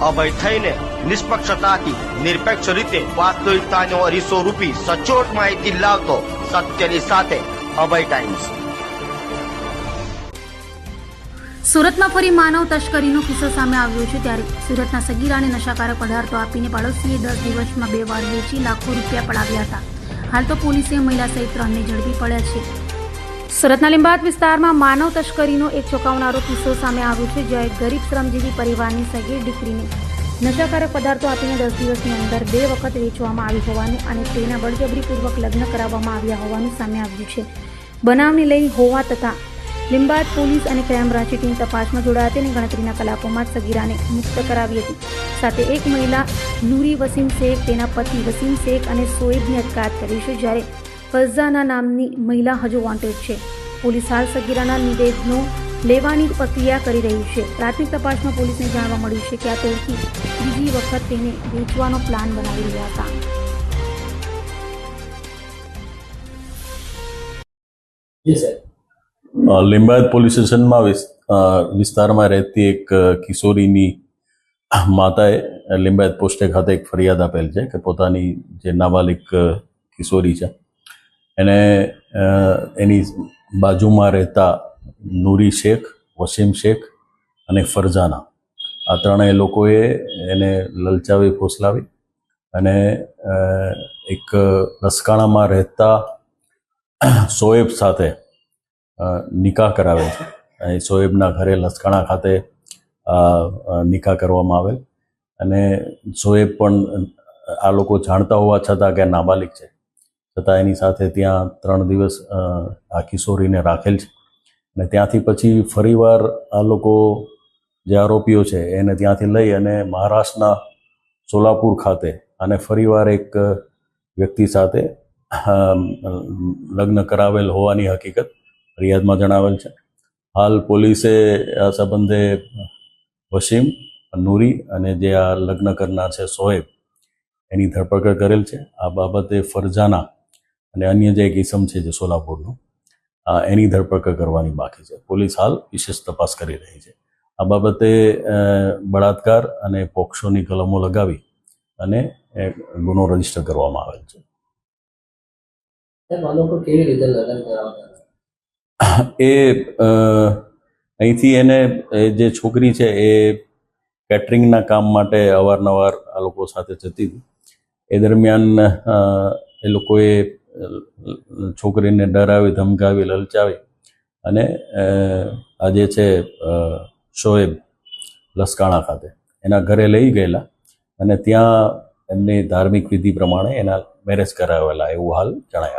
અભય થઈને નિષ્પક્ષતાથી નિરપેક્ષ રીતે વાસ્તવિકતાનો અરીસો રૂપી સચોટ માહિતી લાવતો સત્યની સાથે અભય ટાઈમ્સ. સુરતમાં ફરી માનવ તસ્કરીનો કિસ્સો સામે આવ્યો છે ત્યારે સુરતના સગીરાને નશાકારક પદાર્થો આપીને પાડોશીએ દસ દિવસમાં બે વાર વેચી લાખો રૂપિયા પડાવ્યા હતા. હાલ તો પોલીસે મહિલા સહિત ત્રણને ઝડપી પડ્યા છે. સુરતના લીંબાત વિસ્તારમાં માનવ તસ્કરીનો એક ચોંકાવનારો કિસ્સો સામે આવ્યો છે, જ્યાં એક ગરીબ શ્રમજીવી પરિવારની સગીર દીકરીને નશાકારક પદાર્થો આપીને દસ દિવસની અંદર બે વખત વેચવામાં આવી હોવાનું અને તેના બળજબરીપૂર્વક લગ્ન કરાવવામાં આવ્યા હોવાનું સામે આવ્યું છે. બનાવને લઈ હોવા તથા લીંબાદ પોલીસ અને ક્રાઇમ બ્રાન્ચની ટીમ તપાસમાં જોડાયા હતી ગણતરીના કલાકોમાં સગીરાને મુક્ત કરાવી હતી. સાથે એક મહિલા નૂરી વસીમ શેખ, તેના પતિ વસીમ શેખ અને સોએબની અટકાયત કરી છે, જ્યારે ફઝાના નામની મહિલા હજુ વોન્ટેડ છે. પોલીસ હાલ સગીરાના નિવેદનો લેવાની પ્રક્રિયા કરી રહી છે. પ્રાથમિક તપાસમાં પોલીસને જાણવા મળ્યું છે કે આ તોડકી બીજી વખત તેને વેચવાનો પ્લાન બનાવી રહ્યા હતા. લિંબાયત પોલીસ સ્ટેશનમાં વિસ- વિસ્તારમાં રહેતી એક કિશોરીની માતાએ લિંબાયત પોસ્ટે ખાતે એક ફરિયાદ આપેલ છે કે પોતાની જે નાબાલિક કિશોરી છે એને એની બાજુમાં રહેતા નૂરી શેખ, વસીમ શેખ અને ફરજાના. આ ત્રણેય લોકોએ એને લલચાવી, ફોસલાવી અને એક લસકાણામાં રહેતા સોએબ સાથે નિકાહ કરાવે છે અહીં સોએબના ઘરે લસકાણા ખાતે નિકાહ કરવામાં આવેલ. અને સોએબ પણ આ લોકો જાણતા હોવા છતાં કે નાબાલિક છે. છતાં એની સાથે ત્યાં ત્રણ દિવસ આ કિશોરીને રાખેલ છે. અને ત્યાંથી પછી ફરીવાર આ લોકો જે આરોપીઓ છે એને ત્યાંથી લઈ અને મહારાષ્ટ્રના સોલાપુર ખાતે અને ફરીવાર એક વ્યક્તિ સાથે લગ્ન કરાવેલ હોવાની હકીકત ફરિયાદમાં જણાવેલ છે. હાલ પોલીસે આ સંબંધે વસીમ, નૂરી અને જે આ લગ્ન કરનાર છે સોએબ એની ધરપકડ કરેલ છે. આ બાબતે ફરજાના અને અન્ય જે એક ઇસમ છે જે સોલાપુરનું એની ધરપકડ કરવાની બાકી છે. પોલીસ હાલ વિશેષ તપાસ કરી રહી છે. આ બાબતે બળાત્કાર અને પોક્ષોની કલમો લગાવી અને ગુનો રજિસ્ટર કરવામાં આવેલ છે? એ અહીંથી એને જે છોકરી છે એ કેટરિંગના કામ માટે અવારનવાર આ લોકો સાથે જતી હતી. એ દરમિયાન એ લોકોએ છોકરીને ડરાવી, ધમકાવી, લલચાવી અને આજે છે શોએબ લસકાણા ખાતે એના ઘરે લઈ ગયેલા અને ત્યાં એમની ધાર્મિક વિધિ પ્રમાણે એના મેરેજ કરાવેલા એવું હાલ જણાય